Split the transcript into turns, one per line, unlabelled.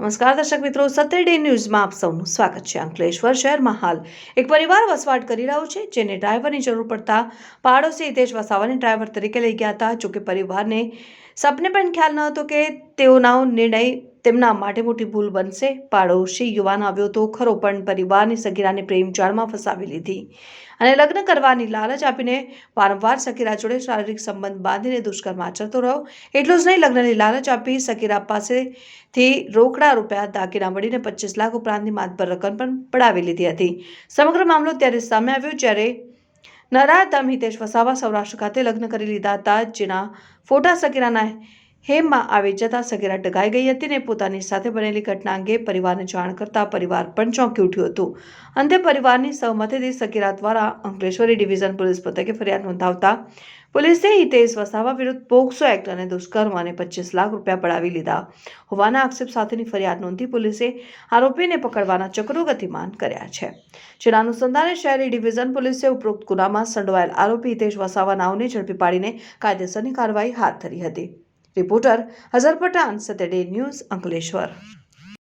નમસ્કાર દર્શક મિત્રો સત્ય ડે ન્યૂઝમાં આપ સૌનું સ્વાગત છે. અંકલેશ્વર શહેરમાં હાલ એક પરિવાર વસવાટ કરી રહ્યો છે, જેને ડ્રાઈવરની જરૂર પડતા પાડોશી હિતેશ વસાવાને ડ્રાઈવર તરીકે લઈ ગયા હતા. જોકે પરિવારને સપને પણ ખ્યાલ ન હતો કે તેઓનો નિર્ણય તેમના માટે મોટી ભૂલ બનશે. પાડોશી યુવાન આવ્યો તો ખરો, પણ પરિવારની સગીરાને પ્રેમ જાળમાં ફસાવી લીધી અને લગ્ન કરવાની લાલચ આપીને વારંવાર સકીરા જોડે શારીરિક સંબંધ બાંધીને દુષ્કર્મ આચરતો રહ્યો. એટલું જ નહીં, લગ્નની લાલચ આપી સકીરા પાસેથી રોકડા રૂપિયા દાગીના મળીને પચીસ લાખ ઉપરાંતની માતબર રકમ પણ પડાવી લીધી હતી. સમગ્ર મામલો ત્યારે સામે આવ્યો જ્યારે નરાધમ હિતેશ વસાવા સૌરાષ્ટ્ર ખાતે લગ્ન કરી લીધા હતા, જેના ફોટા સગીરાના હેમમાં આવી જતા સગીરા ડગાઈ ગઈ હતી ને પોતાની સાથે બનેલી ઘટના અંગે પરિવારને જાણ કરતા પરિવાર પણ ચોંકી ઉઠ્યું હતું. અંતે પરિવારની સહમતિથી સગીરા દ્વારા અંકલેશ્વરી ડિવિઝન પોલીસ મથકે ફરિયાદ નોંધાવતા પોલીસે હિતેશ વસાવા વિરુદ્ધ પોક્સો એક્ટ અને દુષ્કર્મ અને પચીસ લાખ રૂપિયા પડાવી લીધા. હોવાના આક્ષેપ સાથેની ફરિયાદ નોંધી પોલીસે આરોપીને પકડવાના ચક્રો ગતિમાન કર્યા છે. જેના અનુસંધાને શહેરી ડિવિઝન પોલીસે ઉપરોક્ત ગુનામાં સંડોવાયેલ આરોપી હિતેશ વસાવા નાવને ઝડપી પાડીને કાયદેસરની કાર્યવાહી હાથ ધરી હતી. રિપોર્ટર હઝર પઠાણ સતડે ન્યૂઝ અંકલેશ્વર.